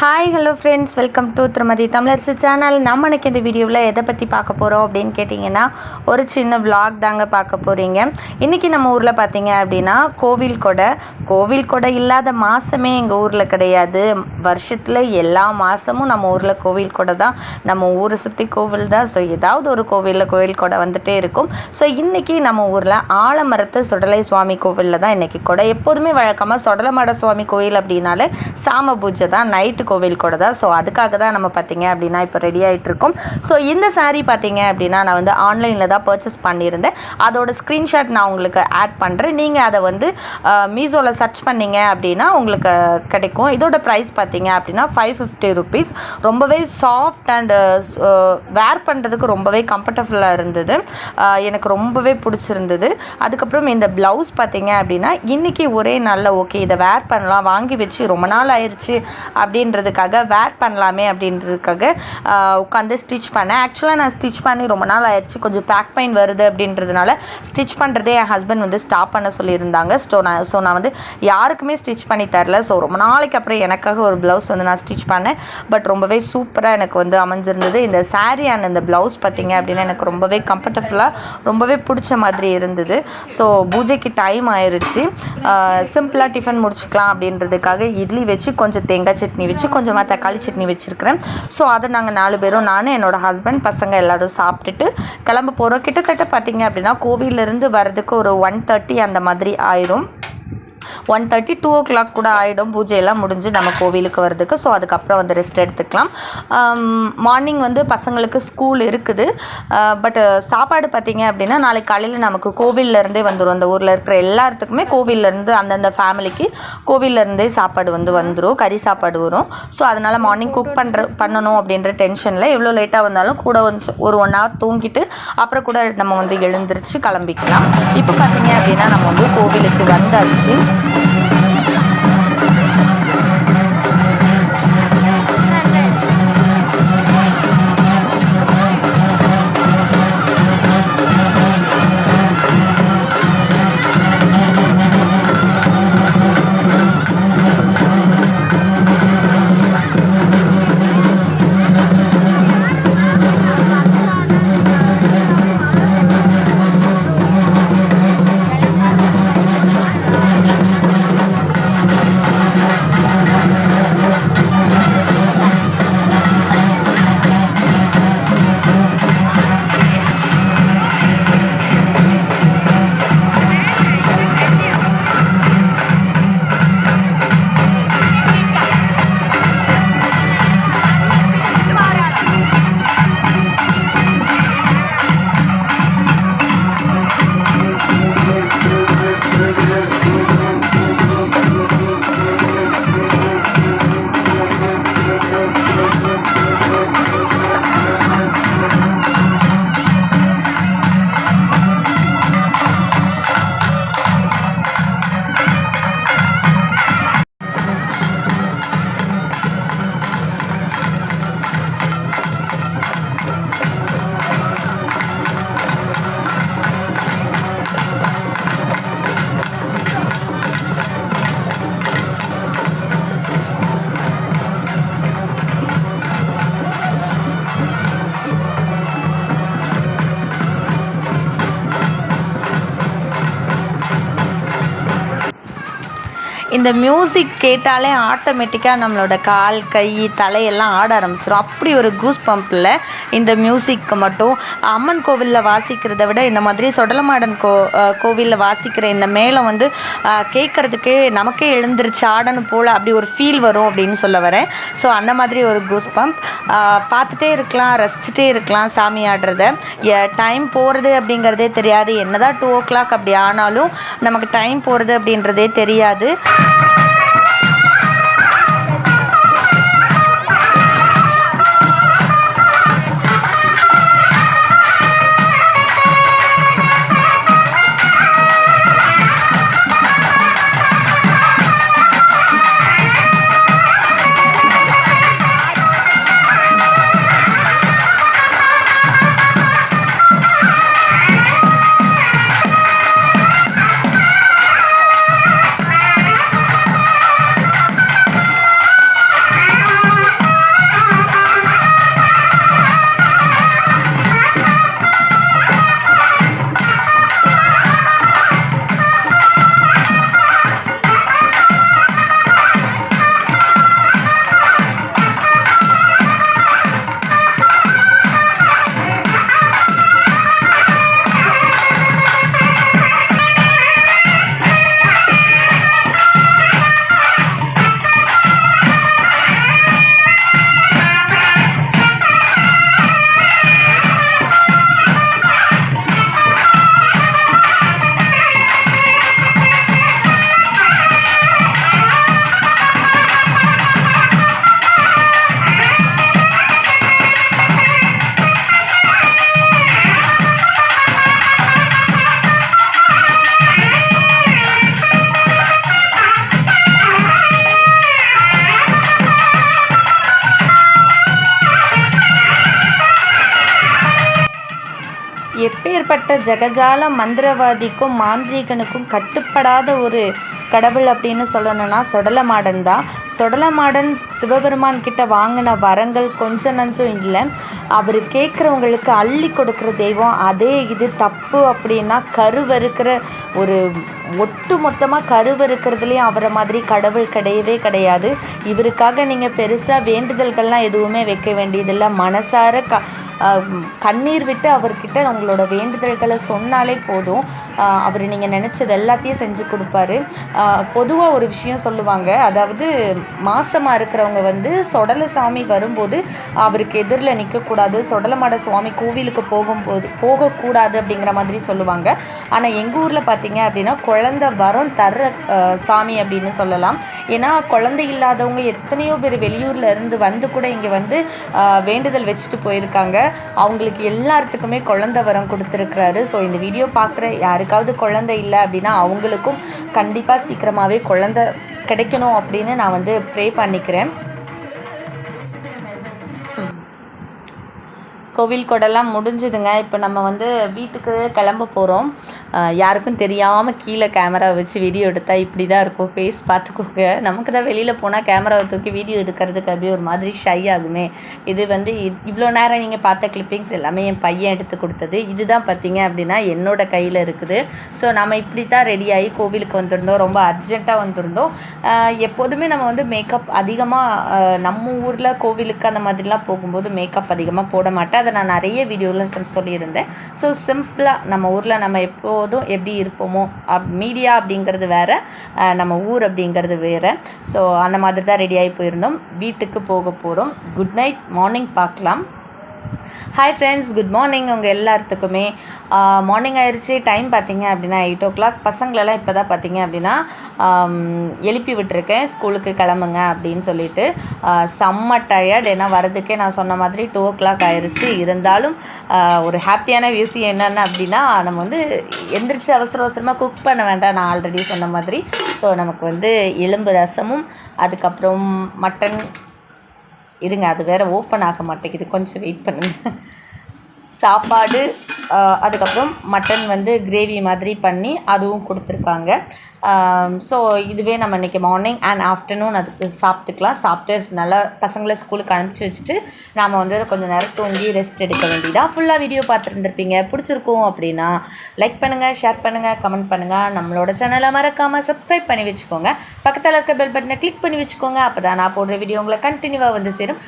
Hi hello friends welcome to திருமதி Tamilarasu channel நம்ம இன்னைக்கு இந்த வீடியோவில் எதை பற்றி பார்க்க போகிறோம் அப்படின்னு கேட்டிங்கன்னா ஒரு சின்ன விளாக் தாங்க பார்க்க போகிறீங்க இன்றைக்கி நம்ம ஊரில் பார்த்தீங்க அப்படின்னா கோவில் கொடை. கோவில் கொடை இல்லாத மாதமே எங்கள் ஊரில் கிடையாது. வருஷத்தில் எல்லா மாதமும் நம்ம ஊரில் கோவில் கொடை தான். நம்ம ஊரை சுற்றி கோவில் தான். ஸோ ஏதாவது ஒரு கோவிலில் கோவில் கொடை வந்துகிட்டே இருக்கும். ஸோ இன்றைக்கி நம்ம ஊரில் ஆலமரத்து சுடலை சுவாமி கோவிலில் தான் இன்றைக்கி கொடை. எப்போதுமே வழக்கமாக சுடலமட சுவாமி கோயில் அப்படின்னாலே சாம பூஜை தான். நைட்டு கோவில் கூட தான். ஸோ அதுக்காக தான் நம்ம பார்த்தீங்க அப்படின்னா இப்போ ரெடி ஆகிட்டுருக்கோம் ஸோ இந்த சாரீ பார்த்தீங்க அப்படின்னா நான் வந்து ஆன்லைனில் தான் பர்ச்சேஸ் பண்ணியிருந்தேன். அதோட ஸ்க்ரீன்ஷாட் நான் உங்களுக்கு ஆட் பண்ணுறேன் நீங்கள் அதை வந்து மீஷோவில் சர்ச் பண்ணீங்க அப்படின்னா உங்களுக்கு கிடைக்கும். இதோட ப்ரைஸ் பார்த்தீங்க அப்படின்னா ஃபைவ் ஃபிஃப்டி ருபீஸ் ரொம்பவே சாஃப்ட் அண்டு வேர் பண்ணுறதுக்கு ரொம்பவே கம்ஃபர்டபுளாக இருந்தது. எனக்கு ரொம்பவே பிடிச்சிருந்தது. அதுக்கப்புறம் இந்த ப்ளவுஸ் பார்த்தீங்க அப்படின்னா இன்றைக்கி ஒரே நல்ல ஓகே இதை வேர் பண்ணலாம். வாங்கி வச்சு ரொம்ப நாள் ஆயிடுச்சு அப்படின்றதுக்காக வேர் பண்ணலாமே அப்படின்றதுக்காக உட்காந்து ஸ்டிச் பண்ணேன். ஆக்சுவலாக நான் ஸ்டிச் பண்ணி ரொம்ப நாள் ஆயிடுச்சு. கொஞ்சம் பேக் பெயின் வருது அப்படின்றதுனால ஸ்டிச் பண்ணுறதே என் ஹஸ்பண்ட் வந்து ஸ்டாப் பண்ண சொல்லியிருந்தாங்க. ஸோ நான் ஸோ நான் வந்து யாருக்குமே ஸ்டிச் பண்ணி தரல. ஸோ ரொம்ப நாளைக்கு அப்புறம் எனக்காக ஒரு ப்ளவுஸ் வந்து நான் ஸ்டிச் பண்ணேன். பட் ரொம்பவே சூப்பராக எனக்கு வந்து அமைஞ்சிருந்தது. இந்த saree அண்ட் இந்த ப்ளவுஸ் பார்த்தீங்க அப்படின்னா எனக்கு ரொம்பவே கம்ஃபர்டபுளாக ரொம்பவே பிடிச்ச மாதிரி இருந்தது. ஸோ பூஜைக்கு டைம் ஆயிடுச்சு சிம்பிளாக டிஃபன் முடிச்சுக்கலாம் அப்படின்றதுக்காக இட்லி வச்சு கொஞ்சம் தேங்காய் சட்னி வச்சு கொஞ்சமாக தக்காளி சட்னி வச்சுருக்கிறேன். ஸோ அதை நாங்கள் நாலு பேரும் நான் என்னோட ஹஸ்பண்ட் பசங்க எல்லோரும் சாப்பிட்டுட்டு கிளம்ப போகிறோம் கிட்டத்தட்ட பார்த்தீங்க அப்படின்னா கோவிலேருந்து வர்றதுக்கு ஒரு ஒன் தேர்ட்டி அந்த மாதிரி ஆயிரும். One thirty two o'clock கூட ஆகிடும் பூஜையெல்லாம் முடிஞ்சு நம்ம கோவிலுக்கு வரதுக்கு ஸோ அதுக்கப்புறம் வந்து ரெஸ்ட் எடுத்துக்கலாம். Um, மார்னிங் வந்து பசங்களுக்கு ஸ்கூல் இருக்குது. Uh, பட் uh, சாப்பாடு பார்த்திங்க அப்படின்னா நாளைக்கு காலையில் நமக்கு கோவில்லேருந்தே வந்துடும் அந்த ஊரில் இருக்கிற எல்லாத்துக்குமே கோவில்லேருந்து அந்தந்த ஃபேமிலிக்கு கோவிலேருந்தே சாப்பாடு வந்து வந்துடும் கறி சாப்பாடு வரும். ஸோ அதனால் மார்னிங் குக் பண்ணுற பண்ணணும் அப்படின்ற டென்ஷனில் எவ்வளோ லேட்டாக வந்தாலும் கூட வந்து ஒரு ஒன் ஹவர் தூங்கிட்டு அப்புறம் கூட நம்ம வந்து எழுந்திரிச்சு கிளம்பிக்கலாம். இப்போ பார்த்திங்க அப்படின்னா நம்ம வந்து கோவிலுக்கு வந்தாச்சு. இந்த மியூசிக் கேட்டாலே ஆட்டோமேட்டிக்காக நம்மளோட கால் கை தலையெல்லாம் ஆட ஆரம்பிச்சிடும் அப்படி ஒரு கூஸ் பம்பில் இந்த மியூசிக்கு மட்டும் அம்மன் கோவிலில் வாசிக்கிறத விட இந்த மாதிரி சொடலமாடன் கோ கோவிலில் வாசிக்கிற இந்த மேளம் வந்து கேட்குறதுக்கே நமக்கே எழுந்திருச்சு ஆடணும் போல் அப்படி ஒரு ஃபீல் வரும் அப்படின்னு சொல்ல வரேன். ஸோ அந்த மாதிரி ஒரு கூஸ் பம்ப் பார்த்துட்டே இருக்கலாம் ரசிச்சுட்டே இருக்கலாம் சாமி ஆடுறத. டைம் போகிறது அப்படிங்கிறதே தெரியாது. என்னதான் டூ ஓ கிளாக் அப்படி ஆனாலும் நமக்கு டைம் போகிறது அப்படின்றதே தெரியாது. Thank you. ஜெகஜால மந்திரவாதிக்கும் மாந்திரீகனுக்கும் கட்டுப்படாத ஒரு கடவுள் அப்படின்னு சொல்லணும்னா சொடலமாடன் தான். சொடலமாடன் சிவபெருமான் கிட்ட வாங்கின வரங்கள் கொஞ்சம் நஞ்சம் இல்லை. அவர் கேட்குறவங்களுக்கு அள்ளி கொடுக்குற தெய்வம் அதே இது தப்பு அப்படின்னா கருவறுக்கிற ஒரு ஒட்டு மொத்தமாக கருவறுக்கிறதுலேயும் அவரை மாதிரி கடவுள் கிடையவே கிடையாது. இவருக்காக நீங்கள் பெருசாக வேண்டுதல்கள்லாம் எதுவுமே வைக்க வேண்டியதில்லை. மனசார க கண்ணீர் விட்டு அவர்கிட்ட உங்களோட வேண்டுதல்களை சொன்னாலே போதும். அவர் நீங்கள் நினச்சது எல்லாத்தையும் செஞ்சு கொடுப்பாரு. பொதுவாக ஒரு விஷயம் சொல்லுவாங்க. அதாவது மாசமாக இருக்கிறவங்க வந்து சொடல சாமி வரும்போது அவருக்கு எதிரில் நிற்கக்கூடாது சொடலமாட சுவாமி கோவிலுக்கு போகும்போது போகக்கூடாது அப்படிங்கிற மாதிரி சொல்லுவாங்க. ஆனால் எங்கள் ஊரில் பார்த்தீங்க அப்படின்னா குழந்த வரம் தர்ற சாமி அப்படின்னு சொல்லலாம். ஏன்னா குழந்தை இல்லாதவங்க எத்தனையோ பேர் வெளியூரில் இருந்து வந்து கூட இங்கே வந்து வேண்டுதல் வச்சுட்டு போயிருக்காங்க. அவங்களுக்கு எல்லாத்துக்குமே குழந்தை வரம் கொடுத்துருக்குறாரு. ஸோ இந்த வீடியோ பார்க்குற யாருக்காவது குழந்தை இல்லை அப்படின்னா அவங்களுக்கும் கண்டிப்பாக சீக்கிரமாகவே குழந்த கிடைக்கணும் அப்படின்னு நான் வந்து ப்ரே பண்ணிக்கிறேன். கோவில் கொடைலாம் முடிஞ்சுதுங்க. இப்போ நம்ம வந்து வீட்டுக்கு கிளம்ப போகிறோம் யாருக்கும் தெரியாமல் கீழே கேமரா வச்சு வீடியோ எடுத்தால் இப்படி தான் இருக்கும். ஃபேஸ் பார்த்துக்கோங்க. நமக்கு தான் வெளியில் போனால் கேமராவை தூக்கி வீடியோ எடுக்கிறதுக்கு அப்படியே ஒரு மாதிரி ஷை ஆகுமே. இது வந்து இவ்வளோ நேரம் நீங்கள் பார்த்த கிளிப்பிங்ஸ் எல்லாமே என் பையன் எடுத்து கொடுத்தது. இதுதான் பார்த்தீங்க அப்படின்னா என்னோட கையில் இருக்குது. ஸோ நம்ம இப்படி தான் ரெடி ஆகி கோவிலுக்கு வந்திருந்தோம். ரொம்ப அர்ஜென்ட்டாக வந்திருந்தோம். எப்போதுமே நம்ம வந்து மேக்கப் அதிகமாக நம்ம ஊரில் கோவிலுக்கு அந்த மாதிரிலாம் போகும்போது மேக்கப் அதிகமாக போட மாட்டேன். அதை நான் நிறைய வீடியோவில் சொல்லியிருந்தேன். ஸோ சிம்பிளாக நம்ம ஊரில் நம்ம எப்போதும் எப்படி இருப்போமோ அப் மீடியா அப்படிங்கிறது வேறு நம்ம ஊர் அப்படிங்கிறது வேறு. ஸோ அந்த மாதிரி தான் ரெடி ஆகி போயிருந்தோம். வீட்டுக்கு போக போகிறோம் குட் நைட் மார்னிங் பார்க்கலாம். ஹாய் ஃப்ரெண்ட்ஸ் குட் மார்னிங் உங்கள் எல்லாத்துக்குமே மார்னிங் ஆயிடுச்சு டைம் பார்த்தீங்க அப்படின்னா எயிட் ஓ கிளாக் பசங்களெல்லாம் இப்போ தான் பார்த்தீங்க அப்படின்னா எழுப்பி விட்டுருக்கேன். ஸ்கூலுக்கு கிளம்புங்க அப்படின்னு சொல்லிட்டு செம்ம டயர்ட் ஏன்னா வரதுக்கே நான் சொன்ன மாதிரி டூ ஓ கிளாக் ஆயிடுச்சு இருந்தாலும் ஒரு ஹாப்பியான விஷயம் என்னென்ன அப்படின்னா நம்ம வந்து எந்திரிச்சு அவசர அவசரமாக குக் பண்ண வேண்டாம். நான் ஆல்ரெடி சொன்ன மாதிரி. ஸோ நமக்கு வந்து எலும்பு ரசமும் அதுக்கப்புறம் மட்டன் இருங்க அது வேறு ஓப்பன் ஆக மாட்டேங்குது. கொஞ்சம் வெயிட் பண்ணுங்க. சாப்பாடு அதுக்கப்புறம் மட்டன் வந்து கிரேவி மாதிரி பண்ணி அதுவும் கொடுத்துருக்காங்க. ஸோ இதுவே நம்ம இன்றைக்கி மார்னிங் அண்ட் ஆஃப்டர்நூன் அதுக்கு சாப்பிட்டுக்கலாம். சாப்பிட்டு நல்லா பசங்களை ஸ்கூலுக்கு அனுப்பிச்சி வச்சுட்டு நாம் வந்து கொஞ்சம் நேரம் தூங்கி ரெஸ்ட் எடுக்க வேண்டியதாக ஃபுல்லாக வீடியோ பார்த்துருந்துருப்பீங்க. பிடிச்சிருக்கும் அப்படின்னா லைக் பண்ணுங்கள் ஷேர் பண்ணுங்கள் கமெண்ட் பண்ணுங்கள் நம்மளோட சேனலை மறக்காமல் சப்ஸ்கிரைப் பண்ணி வச்சுக்கோங்க. பக்கத்தில் இருக்க பெல் பட்டனை கிளிக் பண்ணி வச்சுக்கோங்க. அப்போ தான் நான் போடுற வீடியோ உங்களை கண்டினியூவாக வந்து சேரும்.